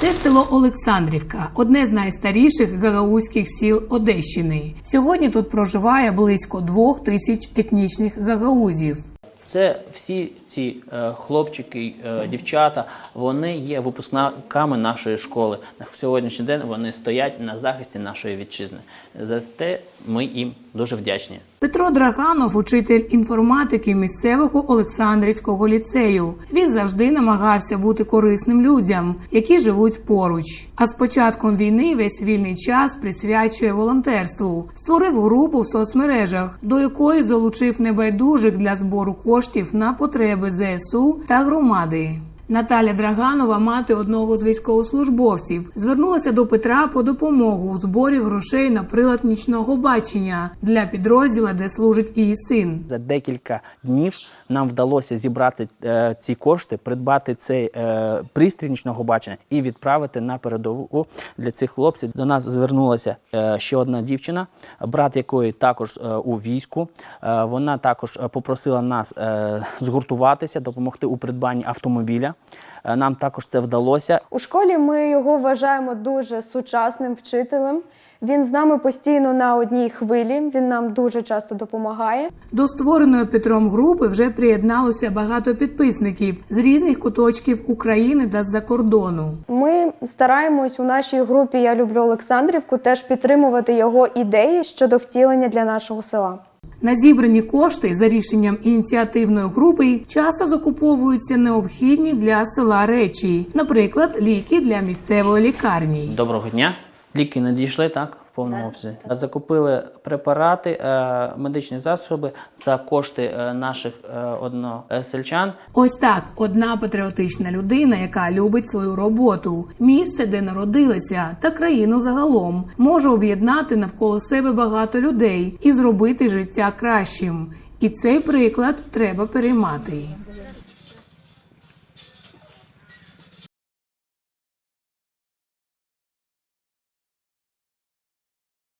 Це село Олександрівка, одне з найстаріших гагаузьких сіл Одещини. Сьогодні тут проживає близько двох тисяч етнічних гагаузів. Це всі ці е, хлопчики, е, дівчата, вони є випускниками нашої школи. На сьогоднішній день вони стоять на захисті нашої вітчизни. За те ми їм дуже вдячні. Петро Драганов, учитель інформатики місцевого Олександрівського ліцею. Він завжди намагався бути корисним людям, які живуть поруч. А з початком війни весь вільний час присвячує волонтерству. Створив групу в соцмережах, до якої залучив небайдужих для збору коштів на потреби ЗСУ та громади. Наталя Драганова, мати одного з військовослужбовців, звернулася до Петра по допомогу у зборі грошей на прилад нічного бачення для підрозділа, де служить її син. За декілька днів нам вдалося зібрати е, ці кошти, придбати цей е, пристрій нічного бачення і відправити на передову для цих хлопців. До нас звернулася е, ще одна дівчина, брат якої також е, у війську. Е, вона також е, попросила нас е, згуртуватися, допомогти у придбанні автомобіля. Е, нам також це вдалося. У школі ми його вважаємо дуже сучасним вчителем. Він з нами постійно на одній хвилі. Він нам дуже часто допомагає. До створеної Петром групи вже приєдналося багато підписників з різних куточків України та з-за кордону. Ми стараємось у нашій групі Я люблю Олександрівку теж підтримувати його ідеї щодо втілення для нашого села. На зібрані кошти за рішенням ініціативної групи часто закуповуються необхідні для села речі, наприклад, ліки для місцевої лікарні. Доброго дня. Ліки надійшли так в повному обсязі. Закупили препарати, е, медичні засоби за кошти е, наших е, односельчан. Ось так одна патріотична людина, яка любить свою роботу, місце, де народилася, та країну загалом, може об'єднати навколо себе багато людей і зробити життя кращим. І цей приклад треба переймати.